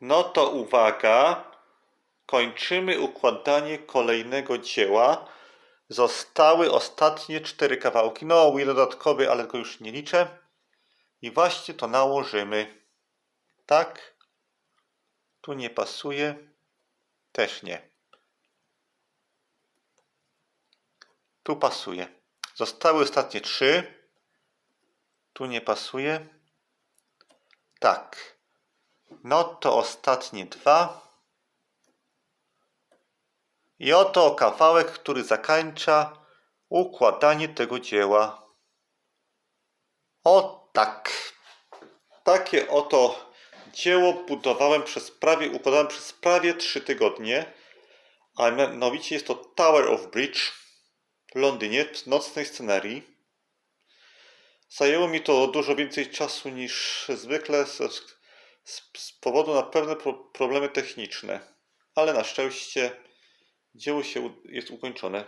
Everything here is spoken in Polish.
No to uwaga, kończymy układanie kolejnego dzieła. Zostały ostatnie cztery kawałki. No, jeden dodatkowy, ale go już nie liczę. I właśnie to nałożymy. Tak. Tu nie pasuje. Też nie. Tu pasuje. Zostały ostatnie trzy. Tu nie pasuje. Tak. No to ostatnie dwa. I oto kawałek, który zakończa układanie tego dzieła. O tak. Takie oto dzieło budowałem przez prawie, układałem przez prawie 3 tygodnie. A mianowicie jest to Tower of Bridge w Londynie, w nocnej scenerii. Zajęło mi to dużo więcej czasu niż zwykle z, z, powodu na pewne pro, problemy techniczne, ale na szczęście dzieło się jest ukończone.